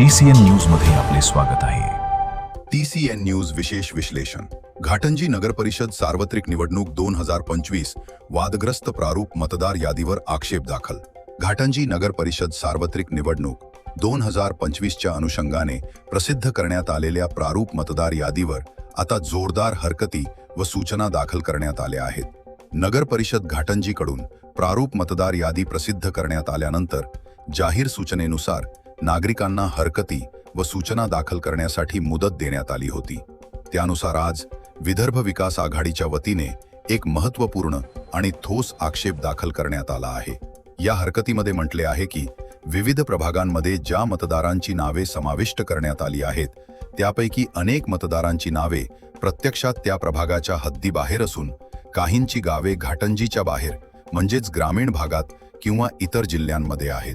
TCN न्यूजमध्ये आपले स्वागत आहे. टीसीएन न्यूज विशेष विश्लेषण. घाटंजी नगर परिषद सार्वत्रिक निवडणूक दोन हजार पंचवीस वादग्रस्त प्रारूप मतदार यादीवर आक्षेप दाखल. घाटंजी नगर परिषद सार्वत्रिक निवडणूक दोन हजार पंचवीसच्या अनुषंगाने प्रसिद्ध करण्यात आलेल्या प्रारूप मतदार यादीवर आता जोरदार हरकती व सूचना दाखल करण्यात आल्या आहेत. नगर परिषद घाटंजीकडून प्रारूप मतदार यादी प्रसिद्ध करण्यात आल्यानंतर जाहीर सूचनेनुसार नागरिकांना हरकती व सूचना दाखल करण्यासाठी मुदत देण्यात आली होती. त्यानुसार आज विदर्भ विकास आघाडीच्या वतीने एक महत्त्वपूर्ण आणि ठोस आक्षेप दाखल करण्यात आला आहे. या हरकतीमध्ये म्हटले आहे की विविध प्रभागांमध्ये ज्या मतदारांची नावे समाविष्ट करण्यात आली आहेत त्यापैकी अनेक मतदारांची नावे प्रत्यक्षात त्या प्रभागाच्या हद्दीबाहेर असून काहींची गावे घाटंजीच्या बाहेर म्हणजेच ग्रामीण भागात किंवा इतर जिल्ह्यांमध्ये आहेत.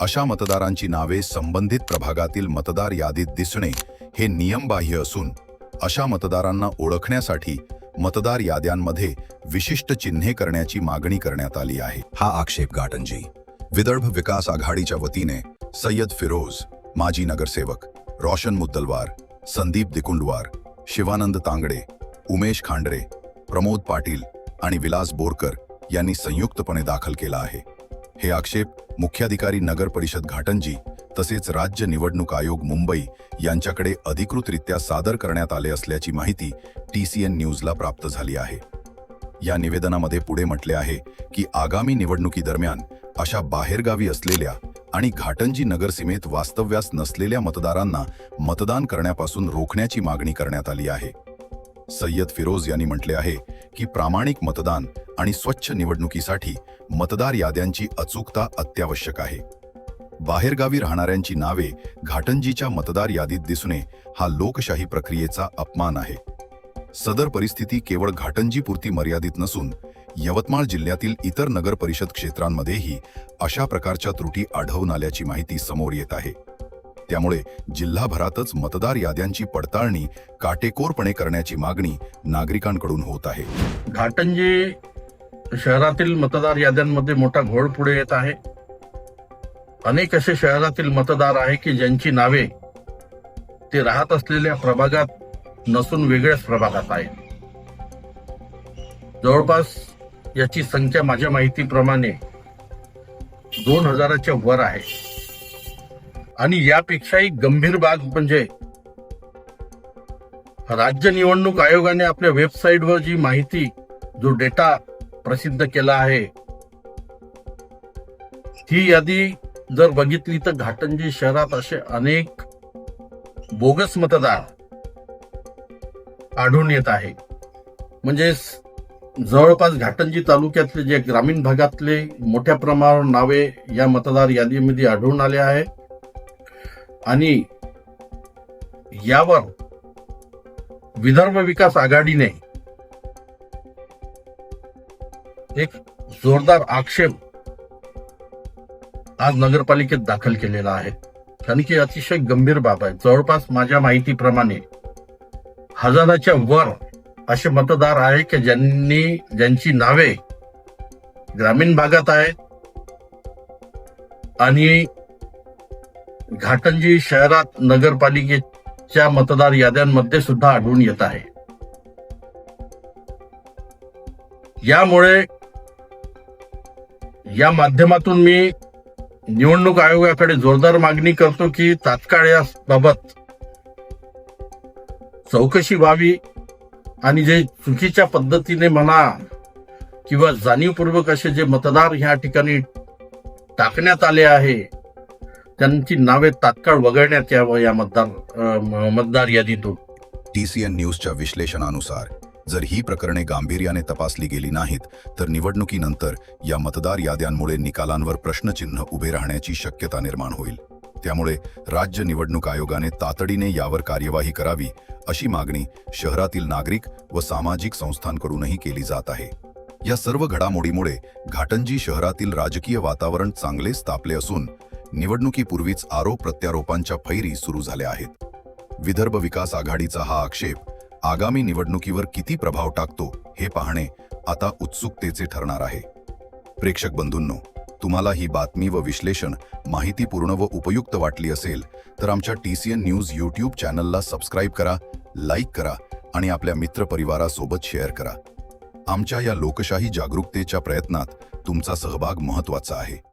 अशा मतदारांची नावे संबंधित प्रभागातील मतदार यादीत दिसणे हे नियमबाह्य असून अशा मतदारांना ओळखण्यासाठी मतदार याद्यांमध्ये विशिष्ट चिन्हे करण्याची मागणी करण्यात आली आहे. हा आक्षेप गाटनजी विदर्भ विकास आघाडीच्या वतीने सय्यद फिरोज माजी नगरसेवक रोशन मुद्दलवार संदीप दिकुंडवार शिवानंद तांगडे उमेश खांडरे प्रमोद पाटील आणि विलास बोरकर यांनी संयुक्तपणे दाखल केला आहे. हे आक्षेप मुख्याधिकारी नगर परिषद घाटंजी तसेच राज्य निवडणूक आयोग मुंबई यांच्याकडे अधिकृतरित्या सादर करण्यात आले असल्याची माहिती टी सी एन न्यूजला प्राप्त झाली आहे. या निवेदनामध्ये पुढे म्हटले आहे की आगामी निवडणुकीदरम्यान अशा बाहेरगावी असलेल्या आणि घाटंजी नगरसीमेत वास्तव्यास नसलेल्या मतदारांना मतदान करण्यापासून रोखण्याची मागणी करण्यात आली आहे. सय्यद फिरोज यांनी म्हटले आहे की प्रामाणिक मतदान आणि स्वच्छ निवडणुकीसाठी मतदार याद्यांची अचूकता अत्यावश्यक आहे. बाहेरगावी राहणाऱ्यांची नावे घाटंजीच्या मतदार यादीत दिसणे हा लोकशाही प्रक्रियेचा अपमान आहे. सदर परिस्थिती केवळ घाटंजीपुरती मर्यादित नसून यवतमाळ जिल्ह्यातील इतर नगर परिषद क्षेत्रांमध्येही अशा प्रकारच्या त्रुटी आढळून आल्याची माहिती समोर येत आहे. त्यामुळे जिल्हाभरातच मतदार याद्यांची पडताळणी काटेकोरपणे करण्याची मागणी नागरिकांकडून होत आहे. घाटंजी शहरातील मतदार याद्यांमध्ये मोठा घोळ पुढे येत आहे. अनेक असे शहरातील मतदार आहे की ज्यांची नावे ते राहत असलेल्या प्रभागात नसून वेगळ्याच प्रभागात आहेत. जवळपास याची संख्या माझ्या माहितीप्रमाणे दोन हजाराच्या वर आहे. आणि यापेक्षाही गंभीर बाब म्हणजे राज्य निवडणूक आयोगाने आपल्या वेबसाईटवर जी माहिती जो डेटा प्रसिद्ध केला आहे ही यादी जर बघितली तर घाटंजी शहरात असे अनेक बोगस मतदार आढळून येत आहे. म्हणजे जवळपास घाटंजी तालुक्यातले जे ग्रामीण भागातले मोठ्या प्रमाणावर नावे या मतदार यादीमध्ये आढळून आले आहे. आणि यावर विदर्भ विकास आघाडीने एक जोरदार आक्षेप आज नगरपालिकेत दाखल केलेला आहे. कारण की अतिशय गंभीर बाब आहे. जवळपास माझ्या माहितीप्रमाणे हजाराच्या वर असे मतदार आहे की ज्यांनी ज्यांची नावे ग्रामीण भागात आहेत आणि घाटंजी शहरात नगरपालिकेच्या मतदार याद्यांमध्ये सुद्धा आढळून येत आहे. यामुळे या माध्यमातून मी निवडणूक आयोगाकडे जोरदार मागणी करतो की तात्काळ याबाबत चौकशी व्हावी आणि जे चुकीच्या पद्धतीने म्हणा किंवा जाणीवपूर्वक असे जे मतदार ह्या ठिकाणी टाकण्यात आले आहे त्यांची नावे तात्काळ वगळण्यात यावं या मतदार मतदार यादीतून. टीसीएन न्यूजच्या विश्लेषणानुसार जर ही प्रकरणे गांभीर्याने तपासली गेली नाहीत तर निवडणुकीनंतर या मतदार याद्यांमुळे निकालांवर प्रश्नचिन्ह उभे राहण्याची शक्यता निर्माण होईल. त्यामुळे राज्य निवडणूक आयोगाने तातडीने यावर कार्यवाही करावी अशी मागणी शहरातील नागरिक व सामाजिक संस्थांकडूनही केली जात आहे. या सर्व घडामोडीमुळे घाटंजी शहरातील राजकीय वातावरण चांगलेच तापले असून निवडणुकीपूर्वीच आरोप प्रत्यारोपांच्या फैरी सुरू झाल्या आहेत. विदर्भ विकास आघाडीचा हा आक्षेप आगामी निवडणुकीवर किती प्रभाव टाकतो हे पाहणे आता उत्सुकतेचे ठरणार आहे. प्रेक्षक बंधूंनो तुम्हाला ही बातमी व विश्लेषण माहितीपूर्ण व उपयुक्त वाटली असेल तर आमच्या T C N news YouTube चॅनलला सबस्क्राईब करा लाईक करा आणि आपल्या मित्रपरिवारासोबत शेअर करा. आमच्या या लोकशाही जागरूकतेच्या प्रयत्नात तुमचा सहभाग महत्त्वाचा आहे.